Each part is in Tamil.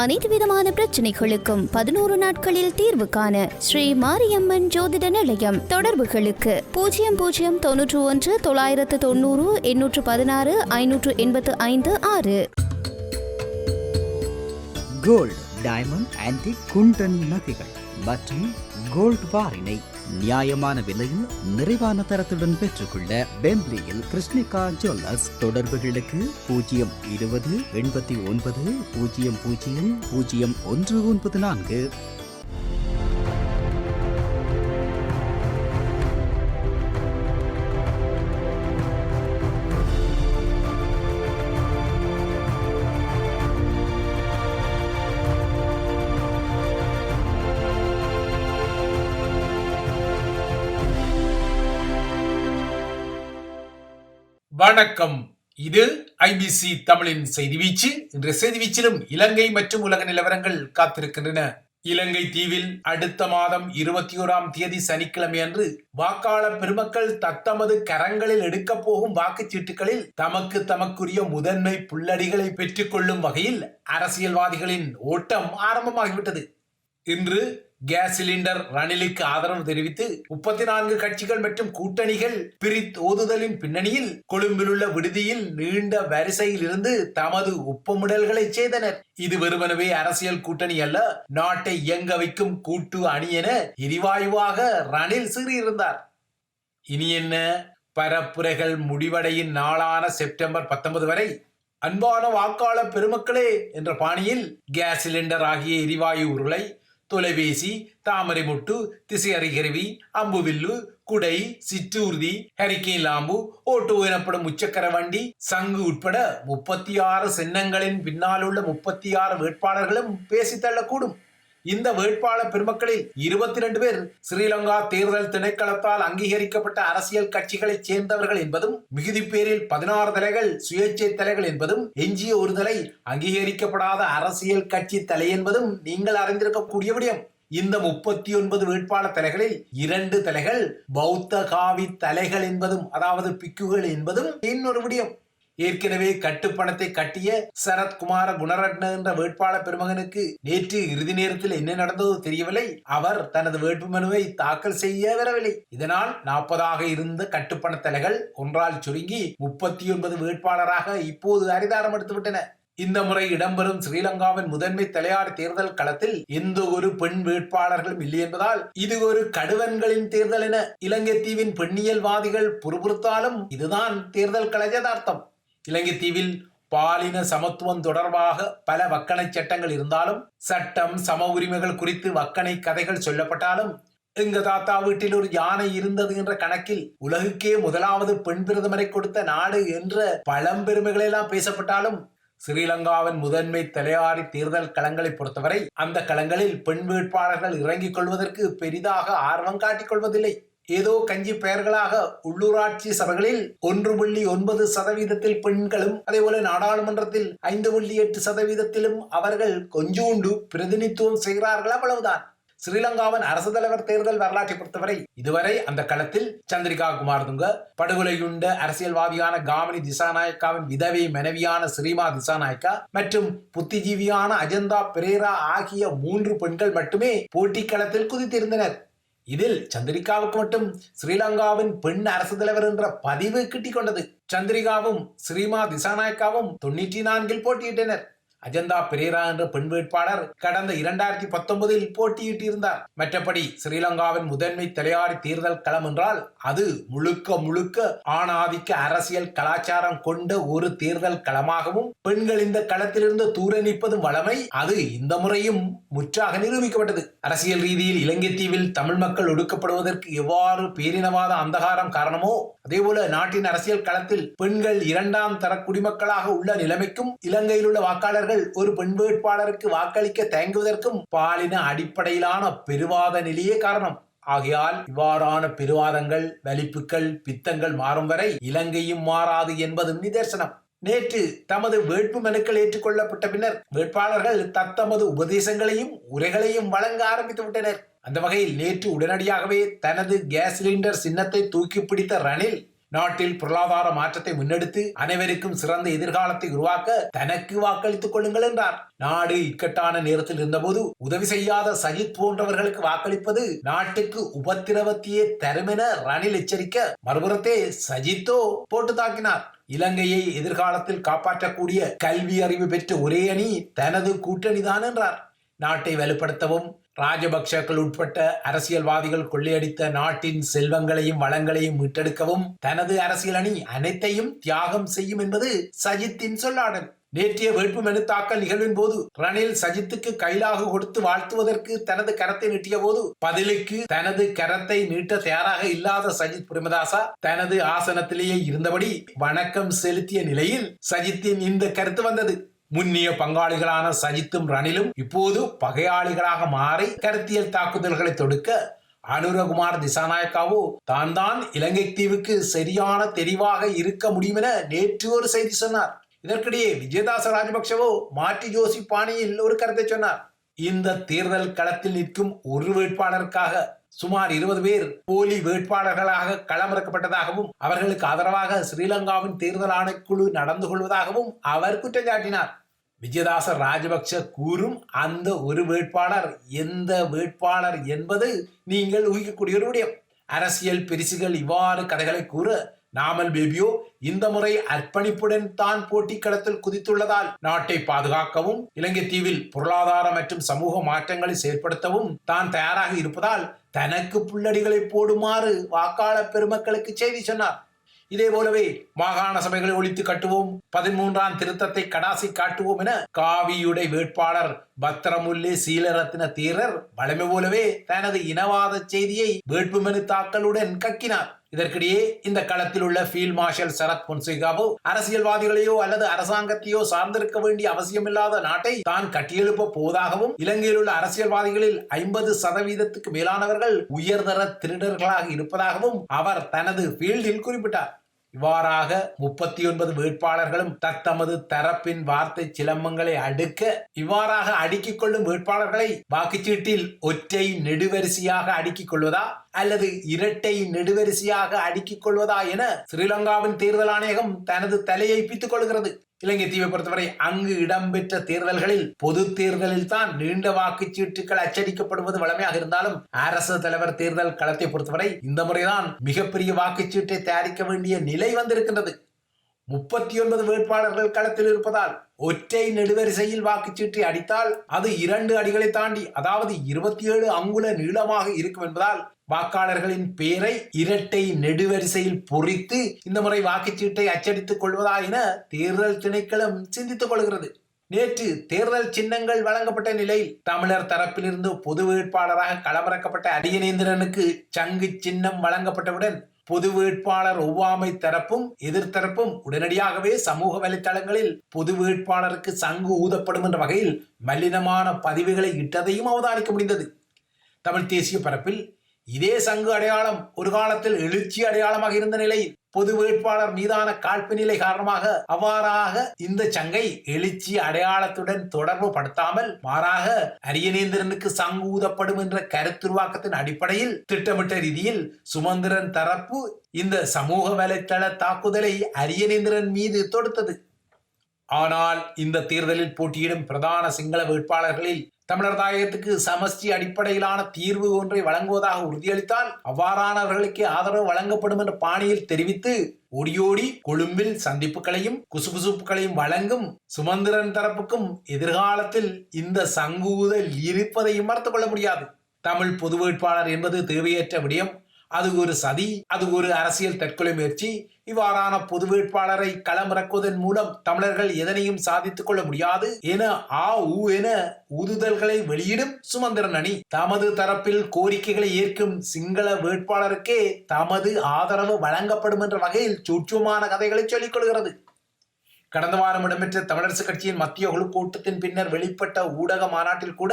அனைத்து விதமான பிரச்சனைகளுக்கும் பதினோரு நாட்களில் தீர்வு காண ஸ்ரீ மாரியம்மன் ஜோதிட நிலையம் தொடர்புகளுக்கு. பூஜ்ஜியம் பூஜ்ஜியம் தொன்னூற்று ஒன்று தொள்ளாயிரத்து தொண்ணூறு எண்ணூற்று பதினாறு ஐநூற்று எண்பத்து ஐந்து ஆறு. கோல்டு டைமண்ட் ஆன்டிக் குண்டன் நகைகள் மற்றும் கோல்டு பாரினை நியாயமான விலையில் நிறைவான தரத்துடன் பெற்றுக்கொள்ள பெம்ப்ளியில் கிருஷ்ணிகா ஜுவல்லர்ஸ் தொடர்புகளுக்கு பூஜ்ஜியம் இருபது எண்பத்தி ஒன்பது பூஜ்ஜியம் பூஜ்ஜியம் பூஜ்ஜியம் ஒன்று ஒன்பது நான்கு. வணக்கம். இது ஐபிசி தமிழின் செய்தி வீச்சு. இன்றைய செய்தி வீச்சிலும் இலங்கை மற்றும் உலக நிலவரங்கள் காத்திருக்கின்றன. இலங்கை தீவில் அடுத்த மாதம் இருபத்தி ஓராம் தேதி சனிக்கிழமை அன்று வாக்காளர் பெருமக்கள் தத்தமது கரங்களில் எடுக்கப் போகும் வாக்குச்சீட்டுகளில் தமக்கு தமக்குரிய முதன்மை புள்ளடிகளை பெற்றுக்கொள்ளும் வகையில் அரசியல்வாதிகளின் ஓட்டம் ஆரம்பமாகிவிட்டது. இன்று கேஸ் சிலிண்டர் ரணிலுக்கு ஆதரவு தெரிவித்து முப்பத்தி நான்கு கட்சிகள் மற்றும் கூட்டணிகள் பிரித் ஓதுதலின் பின்னணியில் கொழும்பில் உள்ள விடுதியில் நீண்ட வரிசையில் இருந்து தமது ஒப்பமிடல்களை செய்தனர். இது வெறுமனவே அரசியல் கூட்டணி அல்ல நாட்டை இயங்க வைக்கும் கூட்டு அணி என எரிவாயுவாக ரணில் சீறியிருந்தார். இனி என்ன? பரப்புரைகள் முடிவடையின் நாளான செப்டம்பர் பத்தொன்பது வரை அன்பான வாக்காளர் பெருமக்களே என்ற பாணியில் கேஸ் சிலிண்டர் ஆகிய எரிவாயு உருளை தொலைபேசி தாமரை மொட்டு திசை அறிகருவி அம்புவில்லு குடை சிற்றூர்தி ஹரிக்கேன் லாம்பு ஓட்டோ எனப்படும் உச்சக்கர வண்டி சங்கு உட்பட முப்பத்தி ஆறு சின்னங்களின் பின்னால் உள்ள முப்பத்தி ஆறு வேட்பாளர்களும் பேசித்தள்ளக்கூடும் இந்த வேட்பாளர் பெருமக்களில் இருபத்தி ரெண்டு பேர் ஸ்ரீலங்கா தேர்தல் திணைக்களத்தால் அங்கீகரிக்கப்பட்ட அரசியல் கட்சிகளைச் சேர்ந்தவர்கள் என்பதும் மிகுதி பேரில் பதினாறு தலைகள் சுயேட்சை தலைகள் என்பதும் எஞ்சிய ஒரு தலை அங்கீகரிக்கப்படாத அரசியல் கட்சி தலை என்பதும் நீங்கள் அறிந்திருக்கக்கூடிய விடயம் இந்த முப்பத்தி ஒன்பது வேட்பாளர் தலைகளில் இரண்டு தலைகள் பௌத்த காவி தலைகள் என்பதும் அதாவது பிக்குகள் என்பதும் இன்னொரு விடயம். ஏற்கனவே கட்டுப்பணத்தை கட்டிய சரத்குமார குணரட்ன என்ற வேட்பாளர் பெருமகனுக்கு நேற்று இறுதி நேரத்தில் என்ன நடந்ததோ தெரியவில்லை. அவர் தனது வேட்புமனுவை தாக்கல் செய்ய வரவில்லை. இதனால் நாற்பதாக இருந்த கட்டுப்பண தலைகள் ஒன்றால் சுருங்கி முப்பத்தி ஒன்பது வேட்பாளராக இப்போது அரிதாரம் எடுத்துவிட்டன இந்த முறை இடம்பெறும் ஸ்ரீலங்காவின் முதன்மை தலையார் தேர்தல் களத்தில் எந்த ஒரு பெண் வேட்பாளர்களும் இல்லை என்பதால் இது ஒரு கடுவன்களின் தேர்தல் என இலங்கை தீவின் பெண்ணியல்வாதிகள் புறபுறுத்தாலும் இதுதான் தேர்தல் கள யதார்த்தம். இலங்கை தீவில் பாலின சமத்துவம் தொடர்பாக பல வக்கணை சட்டங்கள் இருந்தாலும் சட்டம் சம உரிமைகள் குறித்து வக்கணை கதைகள் சொல்லப்பட்டாலும் எங்க தாத்தா வீட்டில் ஒரு யானை இருந்தது என்ற கணக்கில் உலகுக்கே முதலாவது பெண் பிரதமரை கொடுத்த நாடு என்ற பழம்பெருமைகள் எல்லாம் பேசப்பட்டாலும் ஸ்ரீலங்காவின் முதன்மை தலையாரி தேர்தல் களங்களை பொறுத்தவரை அந்த களங்களில் பெண் வேட்பாளர்கள் இறங்கிக் கொள்வதற்கு பெரிதாக ஆர்வம் காட்டிக் கொள்வதில்லை. ஏதோ கஞ்சி பெயர்களாக உள்ளூராட்சி சபைகளில் ஒன்று புள்ளி ஒன்பது சதவீதத்தில் பெண்களும் அதே போல நாடாளுமன்றத்தில் ஐந்து புள்ளி எட்டு சதவீதத்திலும் அவர்கள் கொஞ்சோண்டு பிரதிநிதித்துவம் செய்கிறார்கள் அவ்வளவுதான். ஸ்ரீலங்காவின் அரசு தலைவர் தேர்தல் வரலாற்றை பொறுத்தவரை இதுவரை அந்த களத்தில் சந்திரிகா குமார்துங்க படுகொலையுண்ட அரசியல்வாதியான காமினி திசாநாயக்காவின் விதவை மனைவியான ஸ்ரீமா திசாநாயக்கா மற்றும் புத்திஜீவியான அஜந்தா பிரேரா ஆகிய மூன்று பெண்கள் மட்டுமே போட்டி களத்தில் குதித்திருந்தனர். இதில் சந்திரிகாவுக்கு மட்டும் ஸ்ரீலங்காவின் பெண் அரசு தலைவர் என்ற பதிவு கிட்டிக் கொண்டது. சந்திரிகாவும் ஸ்ரீமா திசாநாயக்காவும் தொண்ணூற்றி நான்கில் போட்டியிட்டனர். அஜந்தா பெரேரா என்ற பெண் வேட்பாளர் கடந்த இரண்டாயிரத்தி பத்தொன்பதில் போட்டியிட்டிருந்தார். மற்றபடி ஸ்ரீலங்காவின் முதன்மை தலையாரி தேர்தல் களம் என்றால் அது முழுக்க முழுக்க ஆணாதிக்க அரசியல் கலாச்சாரம் கொண்ட ஒரு தேர்தல் களமாகவும் பெண்கள் இந்த களத்திலிருந்து தூர நிற்பதும் வளமை அது இந்த முறையும் முற்றாக நிரூபிக்கப்பட்டது. அரசியல் ரீதியில் இலங்கை தீவில் தமிழ் மக்கள் ஒடுக்கப்படுவதற்கு எவ்வாறு பேரினவாத அந்தகாரம் காரணமோ அதேபோல நாட்டின் அரசியல் களத்தில் பெண்கள் இரண்டாம் தர குடிமக்களாக உள்ள நிலைமைக்கும் இலங்கையில் உள்ள வாக்காளர்கள் ஒரு பெண் வேட்பாளருக்கு வாக்களிக்க தயங்குவதற்கும் பாலின அடிப்படையிலான பெருவாத நிலையே காரணம். ஆகையால் இவ்வாறான பெருவாதங்கள் வலிப்புகள் பித்தங்கள் மாறும் வரை இலங்கையும் மாறாது என்பதும் நிதர்சனம். நேற்று தமது வேட்பு மனுக்கள் ஏற்றுக்கொள்ளப்பட்ட பின்னர் வேட்பாளர்கள் தத்தமது உபதேசங்களையும் உரைகளையும் வழங்க ஆரம்பித்து விட்டனர். அந்த வகையில் நேற்று உடனடியாகவே தனது கேஸ் சிலிண்டர் சின்னத்தை தூக்கி பிடித்த ரணில் நாட்டில் பொருளாதார மாற்றத்தை முன்னெடுத்து அனைவருக்கும் சிறந்த எதிர்காலத்தை உருவாக்க தனக்கு வாக்களித்துக் கொள்ளுங்கள் என்றார். நாடு இக்கட்டான நேரத்தில் இருந்தபோது உதவி செய்யாத சஜித் போன்றவர்களுக்கு வாக்களிப்பது நாட்டுக்கு உபத்திரவத்தையே தருமென ரணில் எச்சரிக்க மறுபுறத்தே சஜித்தோ போட்டு தாக்கினார். இலங்கையை எதிர்காலத்தில் காப்பாற்றக்கூடிய கல்வி அறிவு பெற்ற ஒரே அணி தனது கூட்டணிதான் என்றார். நாட்டை வலுப்படுத்தவும் ராஜபக்சக்கள் உட்பட்ட அரசியல்வாதிகள் கொள்ளையடித்த நாட்டின் செல்வங்களையும் வளங்களையும் மீட்டெடுக்கவும் தனது அரசியல் அணி அனைத்தையும் தியாகம் செய்யும் என்பது சஜித்தின் சொல்லாடல். நேற்றைய வேட்புமனு தாக்கல் நிகழ்வின் போது ரணில் சஜித்துக்கு கைலாக கொடுத்து வாழ்த்துவதற்கு தனது கரத்தை நீட்டிய போது பதிலுக்கு தனது கரத்தை நீட்ட தயாராக இல்லாத சஜித் பிரேமதாசா தனது ஆசனத்திலேயே இருந்தபடி வணக்கம் செலுத்திய நிலையில் சஜித்தின் இந்த கருத்து வந்தது. முன்னிய பங்காளிகளான சஜித்தும் ரணிலும் இப்போது பகையாளிகளாக மாறி கருத்தியல் தாக்குதல்களை தொடுக்க அனுரகுமார் திசாநாயக்காவோ தான் தான் இலங்கை தீவுக்கு சரியான தெரிவாக இருக்க முடியும் என நேற்று ஒரு செய்தி சொன்னார். இதற்கிடையே விஜயதாச ராஜபக்சவோ மாட்டி ஜோசி பாணியில் ஒரு கருத்தை சொன்னார். இந்த தேர்தல் களத்தில் நிற்கும் ஒரு வேட்பாளருக்காக சுமார் இருபது பேர் போலி வேட்பாளர்களாக களமிறக்கப்பட்டதாகவும் அவர்களுக்கு ஆதரவாக ஸ்ரீலங்காவின் தேர்தல் ஆணைக்குழு நடந்து கொள்வதாகவும் அவர் குற்றம் சாட்டினார். விஜயதாச ராஜபக்ஷ கூறும் அந்த ஒரு வேட்பாளர் எந்த வேட்பாளர் என்பது நீங்கள் ஊகிக்கக்கூடிய ஒரு விடயம். அரசியல் பிரிசுகள் இவ்வாறு கதைகளை கூற நாமல் பேபியோ இந்த முறை அர்ப்பணிப்புடன் தான் போட்டி களத்தில் குதித்துள்ளதால் நாட்டை பாதுகாக்கவும் இலங்கை தீவில் பொருளாதார மற்றும் சமூக மாற்றங்களை செயற்படுத்தவும் தான் தயாராக இருப்பதால் தனக்கு புள்ளடிகளை போடுமாறு வாக்காளர் பெருமக்களுக்கு செய்தி சொன்னார். இதே போலவே மாகாண சபைகளை ஒழித்து கட்டுவோம் பதிமூன்றாம் திருத்தத்தை கடாசி காட்டுவோம் என காவியுடைய வேட்பாளர் பத்திரமுல்லே சீலரத்ன தீரர் வளமை போலவே தனது இனவாத செய்தியை வேட்புமனு தாக்கலுடன் கக்கினார். இதற்கிடையே இந்த களத்தில் உள்ள ஃபீல்ட் மார்ஷல் சரத் பொன்சேகாவோ அரசியல்வாதிகளையோ அல்லது அரசாங்கத்தையோ சார்ந்திருக்க வேண்டிய அவசியமில்லாத நாட்டை தான் கட்டியெழுப்ப போவதாகவும் இலங்கையில் உள்ள அரசியல்வாதிகளில் ஐம்பது சதவீதத்துக்கு மேலானவர்கள் உயர்தர திருடர்களாக இருப்பதாகவும் அவர் தனது ஃபீல்டில் குறிப்பிட்டார். இவ்வாறாக முப்பத்தி ஒன்பது வேட்பாளர்களும் தத்தமது தரப்பின் வார்த்தை சிலம்பங்களை அடுக்க இவ்வாறாக அடுக்கிக் கொள்ளும் வேட்பாளர்களை வாக்குச்சீட்டில் ஒற்றை நெடுவரிசையாக அடுக்கிக் கொள்வதா அல்லது இரட்டை நெடுவரிசையாக அடுக்கிக் கொள்வதா என ஸ்ரீலங்காவின் தேர்தல் ஆணையகம் தனது தலையை பித்துக் கொள்கிறது. இலங்கை தீவை பொறுத்தவரை அங்கு இடம்பெற்ற தேர்தல்களில் பொது தேர்தலில் தான் நீண்ட வாக்குச்சீட்டுகள் அச்சடிக்கப்படுவது வழமையாக இருந்தாலும் அரசு தலைவர் தேர்தல் களத்தை பொறுத்தவரை இந்த முறைதான் மிகப்பெரிய வாக்குச்சீட்டை தயாரிக்க வேண்டிய நிலை வந்திருக்கின்றது. முப்பத்தி ஒன்பது வேட்பாளர்கள் களத்தில் இருப்பதால் ஒற்றை நெடுவரிசையில் வாக்குச்சீட்டை அடித்தால் அது இரண்டு அடிகளை தாண்டி அதாவது இருபத்தி ஏழு அங்குல நீளமாக இருக்கும் என்பதால் வாக்காளர்களின் பெயரை இரட்டை நெடுவரிசையில் பொறித்து இந்த முறை வாக்குச்சீட்டை அச்சடித்துக் கொள்வதா என தேர்தல் திணைக்களம் சிந்தித்துக் கொள்கிறது. நேற்று தேர்தல் சின்னங்கள் வழங்கப்பட்ட நிலையில் தமிழர் தரப்பிலிருந்து பொது வேட்பாளராக களமிறக்கப்பட்ட அரியநேந்திரனுக்கு சங்கு சின்னம் வழங்கப்பட்டவுடன் பொது வேட்பாளர் ஒவ்வாமை தரப்பும் எதிர்த்தரப்பும் உடனடியாகவே சமூக வலைத்தளங்களில் பொது வேட்பாளருக்கு சங்கு ஊதப்படும் என்ற வகையில் மலினமான பதிவுகளை இட்டதையும் அவதானிக்க முடிந்தது. தமிழ் தேசிய பரப்பில் இதே சங்கு அடையாளம் ஒரு காலத்தில் எழுச்சி அடையாளமாக இருந்த நிலையில் பொது வேட்பாளர் மீதான காழ்ப்பு நிலை காரணமாக அவ்வாறாக இந்த சங்கை எழுச்சி அடையாளத்துடன் தொடர்பு படுத்தாமல் மாறாக அரியநேந்திரனுக்கு சங்கு ஊதப்படும் என்ற கருத்துருவாக்கத்தின் அடிப்படையில் திட்டமிட்ட ரீதியில் சுமந்திரன் தரப்பு இந்த சமூக வலைத்தள தாக்குதலை அரியநேந்திரன் மீது தொடுத்தது. ஆனால் இந்த தேர்தலில் போட்டியிடும் பிரதான சிங்கள வேட்பாளர்களில் தமிழர் தாயகத்துக்கு சமஷ்டி அடிப்படையிலான தீர்வு ஒன்றை வழங்குவதாக உறுதியளித்தால் அவ்வாறானவர்களுக்கு ஆதரவு வழங்கப்படும் என்ற பாணியில் தெரிவித்து ஓடியோடி கொழும்பில் சந்திப்புகளையும் குசுகுசுப்புகளையும் வழங்கும் சுமந்திரன் தரப்புக்கும் எதிர்காலத்தில் இந்த சங்கூதல் இருப்பதை மறுத்துக் கொள்ள முடியாது. தமிழ் பொது வேட்பாளர் என்பது தேவையற்ற விடயம். அது ஒரு சதி அது ஒரு அரசியல் தற்கொலை முயற்சி. இவ்வாறான பொது வேட்பாளரை களமிறக்குவதன் மூலம் தமிழர்கள் எதனையும் சாதித்துக் கொள்ள முடியாது என ஆ ஊ என ஊதுதல்களை வெளியிடும் சுமந்திரன் அணி. தமது தரப்பில் கோரிக்கைகளை ஏற்கும் சிங்கள வேட்பாளருக்கே தமது ஆதரவு வழங்கப்படும் என்ற வகையில் சூட்சுமான கதைகளை சொல்லிக் கொள்கிறது. கடந்த வாரம் இடம்பெற்ற தமிழரசு கட்சியின் மத்திய குழு கூட்டத்தின் பின்னர் வெளிப்பட்ட ஊடக மாநாட்டில் கூட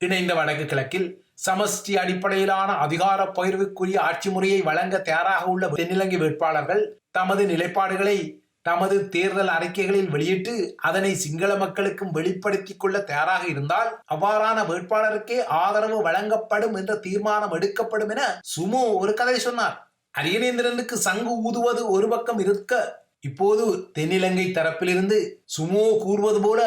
இணைந்த வடக்கு கிழக்கில் சமஷ்டி அடிப்படையிலான அதிகார பகிர்வுக்குரிய ஆட்சி முறையை வழங்க தயாராக உள்ள தென்னிலங்கை வேட்பாளர்கள் தமது நிலைப்பாடுகளை தமது தேர்தல் அறிக்கைகளில் வெளியிட்டு அதனை சிங்கள மக்களுக்கும் வெளிப்படுத்திக் கொள்ள தயாராக இருந்தால் அவ்வாறான வேட்பாளருக்கே ஆதரவு வழங்கப்படும் என்ற தீர்மானம் எடுக்கப்படும் என சுமோ ஒரு கதை சொன்னார். அரியநேந்திரனுக்கு சங்கு ஊதுவது ஒரு பக்கம் இருக்க இப்போது தென்னிலங்கை தரப்பிலிருந்து சுமோ கூறுவது போல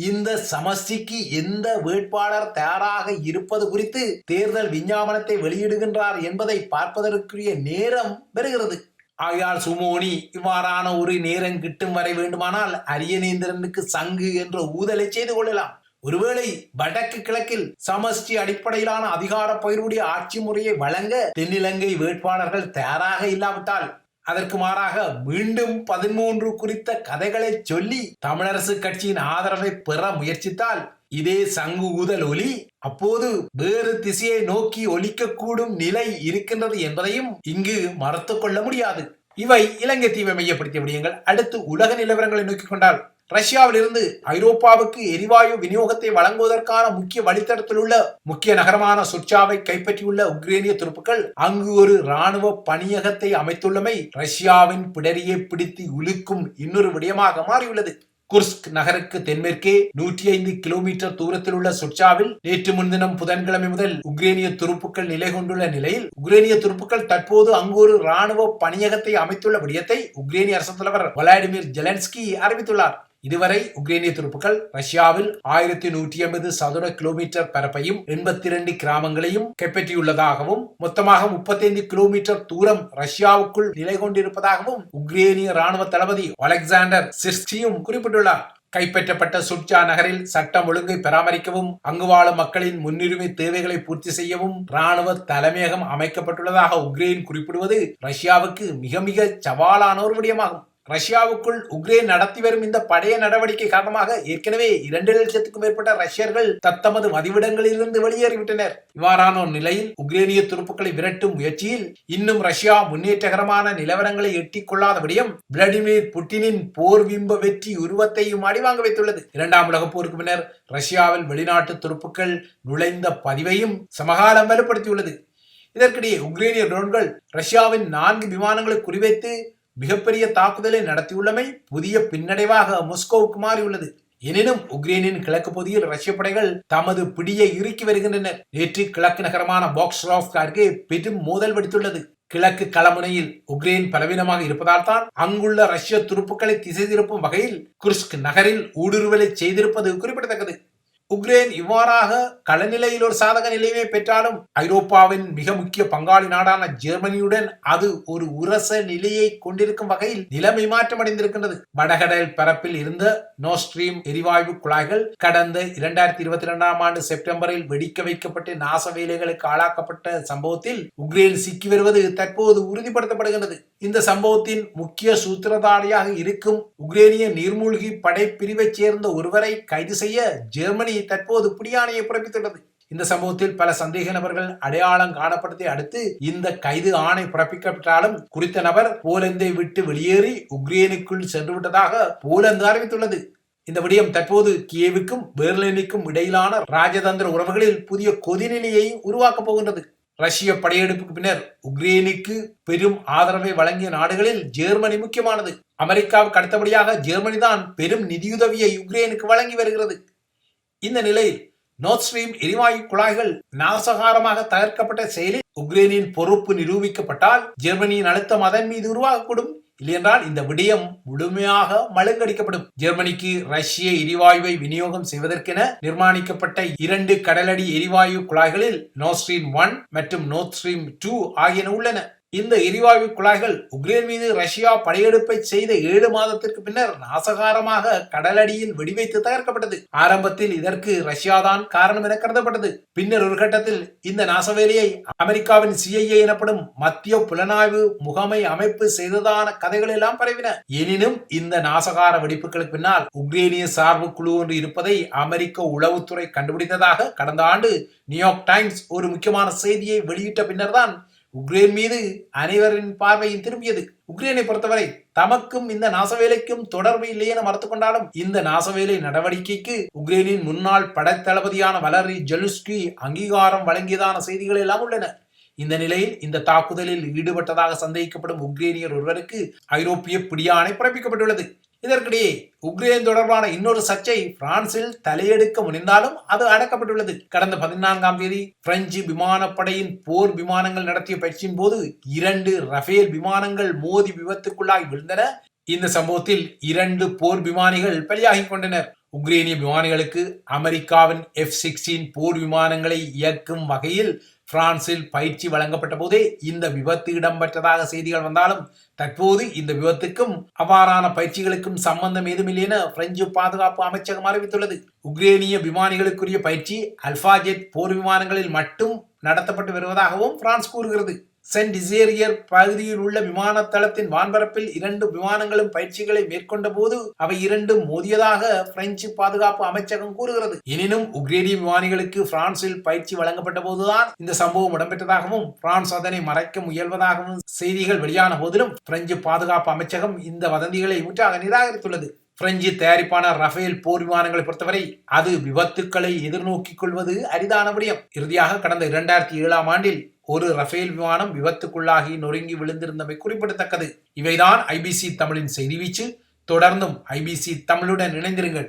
இந்த சமஷ்டிக்கு எந்த வேட்பாளர் தயாராக இருப்பது குறித்து தேர்தல் விஞ்ஞாபனத்தை வெளியிடுகின்றார் என்பதை பார்ப்பதற்குரிய நேரம் வருகிறது. ஆகையால் சுமோனி இவ்வாறான ஒரு நேரம் கிட்டும் வரை வேண்டுமானால் அரியநேந்திரனுக்கு சங்கு என்ற ஊதலை செய்து கொள்ளலாம். ஒருவேளை வடக்கு கிழக்கில் சமஷ்டி அடிப்படையிலான அதிகார பகிர்வுடைய ஆட்சி முறையை வழங்க தென்னிலங்கை வேட்பாளர்கள் தயாராக இல்லாவிட்டால் அதற்கு மாறாக மீண்டும் பதிமூன்று குறித்த கதைகளை சொல்லி தமிழரசு கட்சியின் ஆதரவை பெற முயற்சித்தால் இதே சங்கு ஊதல் ஒலி அப்போது வேறு திசையை நோக்கி ஒலிக்கக்கூடும் நிலை இருக்கின்றது என்பதையும் இங்கு மறத்து கொள்ள முடியாது. இவை இலங்கை தீவை மையப்படுத்திய விடயங்கள். அடுத்து உலக நிலவரங்களை நோக்கிக் கொண்டால் ரஷ்யாவிலிருந்து ஐரோப்பாவுக்கு எரிவாயு விநியோகத்தை வழங்குவதற்கான முக்கிய வழித்தடத்தில் உள்ள முக்கிய நகரமான சுட்சாவை கைப்பற்றியுள்ள உக்ரேனிய துருப்புக்கள் அங்கு ஒரு ராணுவ பணியகத்தை அமைத்துள்ளமை ரஷ்யாவின் பிடரியை பிடித்து உலுக்கும் இன்னொரு விடயமாக மாறியுள்ளது. குர்ஸ்க் நகருக்கு தென்மேற்கே நூற்றி ஐந்து கிலோமீட்டர் தூரத்தில் உள்ள சுட்சாவில் நேற்று முன்தினம் புதன்கிழமை முதல் உக்ரேனிய துருப்புக்கள் நிலை கொண்டுள்ள நிலையில் உக்ரேனிய துருப்புக்கள் தற்போது அங்கு ஒரு ராணுவ பணியகத்தை அமைத்துள்ள விடயத்தை உக்ரேனிய அரசு தலைவர் வளாடிமிர் ஜெலன்ஸ்கி அறிவித்துள்ளார். இதுவரை உக்ரேனிய துருப்புக்கள் ரஷ்யாவில் ஆயிரத்தி நூற்றி ஐம்பது சதுர கிலோமீட்டர் பரப்பையும் எண்பத்தி இரண்டு கிராமங்களையும் கைப்பற்றியுள்ளதாகவும் மொத்தமாக முப்பத்தைந்து கிலோமீட்டர் தூரம் ரஷ்யாவுக்குள் நிலை கொண்டிருப்பதாகவும் உக்ரேனிய ராணுவ தளபதி அலெக்சாண்டர் சிஸ்டியும் குறிப்பிட்டுள்ளார். கைப்பற்றப்பட்ட சுட்சா நகரில் சட்டம் ஒழுங்கை பராமரிக்கவும் அங்கு வாழும் மக்களின் முன்னுரிமை தேவைகளை பூர்த்தி செய்யவும் ராணுவ தலைமையகம் அமைக்கப்பட்டுள்ளதாக உக்ரைன் குறிப்பிடுவது ரஷ்யாவுக்கு மிக மிக சவாலான ஒரு விடயமாகும். ரஷ்யாவுக்குள் உக்ரைன் நடத்தி வரும் இந்த படைய நடவடிக்கை காரணமாக ஏற்கனவே இரண்டு லட்சத்துக்கும் மேற்பட்ட ரஷ்யர்கள் தத்தமது மதிவிடங்களிலிருந்து வெளியேறிவிட்டனர். இவ்வாறான நிலையில் உக்ரேனிய துருப்புக்களை விரட்டும் முயற்சியில் இன்னும் ரஷ்யா முன்னேற்றகரமான நிலவரங்களை எட்டிக்கொள்ளாதபடியும் விளாடிமிர் புட்டினின் போர் விம்ப வெற்றி உருவத்தையும் அடிவாங்க வைத்துள்ளது. இரண்டாம் உலகப் போருக்கு பின்னர் ரஷ்யாவில் வெளிநாட்டு துருப்புக்கள் நுழைந்த பதிவையும் சமகாலம் வலுப்படுத்தியுள்ளது. இதற்கிடையே உக்ரேனிய ட்ரோன்கள் ரஷ்யாவின் நான்கு விமானங்களை குறிவைத்து மிகப்பெரிய தாக்குதலை நடத்தியுள்ளமை புதிய பின்னடைவாக மொஸ்கோவுக்கு மாறியுள்ளது. எனினும் உக்ரைனின் கிழக்கு பகுதியில் ரஷ்ய படைகள் தமது பிடியை இறுக்கி வருகின்றனர். நேற்று கிழக்கு நகரமான பாக்ஸ்ராஃப் அருகே பெரும் மோதல் வெடித்துள்ளது. கிழக்கு களமுனையில் உக்ரைன் பலவீனமாக இருப்பதால் தான் அங்குள்ள ரஷ்ய துருப்புக்களை திசை திருப்பும் வகையில் குர்ஸ்க் நகரில் ஊடுருவலை செய்திருப்பது குறிப்பிடத்தக்கது. உக்ரைன் இவ்வாறாக களநிலையில் ஒரு சாதக நிலையை பெற்றாலும் ஐரோப்பாவின் மிக முக்கிய பங்காளி நாடான ஜெர்மனியுடன் அது ஒரு உரச நிலையை கொண்டிருக்கும் வகையில் நிலைமை மாற்றம் அடைந்திருக்கின்றது வடகடல் பரப்பில் இருந்த நோஸ்ட்ரீம் எரிவாயு குழாய்கள் கடந்த இரண்டாயிரத்தி இருபத்தி இரண்டாம் ஆண்டு செப்டம்பரில் வெடிக்க வைக்கப்பட்டு நாச வேலைகளுக்கு ஆளாக்கப்பட்ட சம்பவத்தில் உக்ரைன் சிக்கி வருவது தற்போது உறுதிப்படுத்தப்படுகின்றது. இந்த சம்பவத்தின் முக்கிய சூத்திரதாரியாக இருக்கும் உக்ரேனிய நீர்மூழ்கி படை பிரிவைச் சேர்ந்த ஒருவரை கைது செய்ய ஜெர்மனி தற்போது புடியானையை பிறப்பித்துள்ளது. இந்த சம்பவத்தில் பல சந்தேக நபர்கள் அடையாளம் காணப்பட்டதை அடுத்து இந்த கைது ஆணை பிறப்பிக்கப்பட்டாலும் குறித்த நபர் போலந்தை விட்டு வெளியேறி உக்ரைனுக்குள் சென்று விட்டதாக போலந்து அறிவித்துள்ளது. இந்த விடயம் தற்போது கியேவுக்கும் பெர்லினுக்கும் இடையிலான ராஜதந்திர உறவுகளில் புதிய கொதிநிலையை உருவாக்கப் போகின்றது. ரஷ்ய படையெடுப்புக்கு பின்னர் உக்ரைனுக்கு பெரும் ஆதரவை வழங்கிய நாடுகளில் ஜெர்மனி முக்கியமானது. அமெரிக்காவுக்கு அடுத்தபடியாக ஜெர்மனி தான் பெரும் நிதியுதவியை உக்ரைனுக்கு வழங்கி வருகிறது. இந்த நிலையில் நோர்த் ஸ்ட்ரீம் எரிவாயு குழாய்கள் நாசகாரமாக தகர்க்கப்பட்ட செயலில் உக்ரைனின் பொறுப்பு நிரூபிக்கப்பட்டால் ஜெர்மனியின் அழுத்தம் அதன் மீது உருவாகக்கூடும். இல்லையென்றால் இந்த விடயம் முழுமையாக மழுங்கடிக்கப்படும். ஜெர்மனிக்கு ரஷ்ய எரிவாயுவை விநியோகம் செய்வதற்கென நிர்மாணிக்கப்பட்ட இரண்டு கடலடி எரிவாயு குழாய்களில் நோஸ்ட்ரீம் ஸ்ட்ரீம் ஒன் மற்றும் நோர்த் ஸ்ட்ரீம் டூ ஆகியன உள்ளன. இந்த எரிவாயு குழாய்கள் உக்ரைன் மீது ரஷ்யா படையெடுப்பை செய்த ஏழு மாதத்திற்கு பின்னர் நாசகாரமாக கடலடியில் வெடிவைத்து தகர்க்கப்பட்டது. ஆரம்பத்தில் இதற்கு ரஷ்யா தான் காரணம் என கருதப்பட்டது. பின்னர் ஒரு கட்டத்தில் இந்த நாசவேலியை அமெரிக்காவின் சிஐஏ எனப்படும் மத்திய புலனாய்வு முகமை அமைப்பு செய்ததான கதைகள் எல்லாம் பரவின. எனினும் இந்த நாசகார வெடிப்புகளுக்கு பின்னால் உக்ரேனிய சார்பு குழு ஒன்று இருப்பதை அமெரிக்க உளவுத்துறை கண்டுபிடித்ததாக கடந்த ஆண்டு நியூயார்க் டைம்ஸ் ஒரு முக்கியமான செய்தியை வெளியிட்ட பின்னர் தான் உக்ரைன் மீது அனைவரின் பார்வையும் திரும்பியது. உக்ரைனை பொறுத்தவரை தமக்கும் இந்த நாசவேலைக்கும் தொடர்பு இல்லை என மறுத்துக் கொண்டாலும் இந்த நாசவேலை நடவடிக்கைக்கு உக்ரைனின் முன்னாள் படைத்தளபதியான வலரி ஜெலுஸ்கி அங்கீகாரம் வழங்கியதான செய்திகள் எல்லாம் உள்ளன. இந்த நிலையில் இந்த தாக்குதலில் ஈடுபட்டதாக சந்தேகிக்கப்படும் உக்ரேனியர் ஒருவருக்கு ஐரோப்பிய பிடியாணை பிறப்பிக்கப்பட்டுள்ளது. இதற்கிடையே உக்ரைன் தொடர்பான இன்னொரு சர்ச்சை பிரான்சில் தலையெடுக்க முனைந்தாலும் அது அடக்கப்பட்டுள்ளது. கடந்த பதினான்காம் தேதி பிரெஞ்சு விமானப்படையின் போர் விமானங்கள் நடத்திய பயிற்சியின் போது இரண்டு ரஃபேல் விமானங்கள் மோதி விபத்துக்குள்ளாகி விழுந்தன. இந்த சம்பவத்தில் இரண்டு போர் விமானிகள் பலியாகி கொண்டனர். உக்ரைனிய விமானிகளுக்கு அமெரிக்காவின் எஃப் சிக்ஸ்டீன் போர் விமானங்களை இயக்கும் வகையில் பிரான்சில் பயிற்சி வழங்கப்பட்ட போதே இந்த விபத்து இடம்பெற்றதாக செய்திகள் வந்தாலும் தற்போது இந்த விபத்துக்கும் அவ்வாறான பயிற்சிகளுக்கும் சம்பந்தம் ஏதுமில்லை என பிரெஞ்சு பாதுகாப்பு அமைச்சகம் அறிவித்துள்ளது. உக்ரேனிய விமானிகளுக்குரிய பயிற்சி அல்பாஜெட் போர் விமானங்களில் மட்டும் நடத்தப்பட்டு வருவதாகவும் பிரான்ஸ் கூறுகிறது. சென்ட் டிசேரியர் பகுதியில் உள்ள விமான தளத்தின் வான்பரப்பில் இரண்டு விமானங்களும் பயிற்சிகளை மேற்கொண்ட போது அவை இரண்டும் மோதியதாக பிரெஞ்சு பாதுகாப்பு அமைச்சகம் கூறுகிறது. எனினும் உக்ரேனிய விமானிகளுக்கு பிரான்சில் பயிற்சி வழங்கப்பட்ட போதுதான் இந்த சம்பவம் இடம்பெற்றதாகவும் பிரான்ஸ் அதனை மறைக்க முயல்வதாகவும் செய்திகள் வெளியான போதிலும் பிரெஞ்சு பாதுகாப்பு அமைச்சகம் இந்த வதந்திகளை முற்றாக நிராகரித்துள்ளது. பிரெஞ்சு தயாரிப்பான ரஃபேல் போர் விமானங்களை பொறுத்தவரை அது விபத்துக்களை எதிர்நோக்கிக் கொள்வது அரிதான விடயம். இறுதியாக கடந்த இரண்டாயிரத்தி ஏழாம் ஆண்டில் ஒரு ரஃபேல் விமானம் விபத்துக்குள்ளாகி நொறுங்கி விழுந்திருந்தமை குறிப்பிடத்தக்கது. இவைதான் ஐபிசி தமிழின் செய்தி வீச்சு. தொடர்ந்தும் ஐபிசி தமிழுடன் இணைந்திருங்கள்.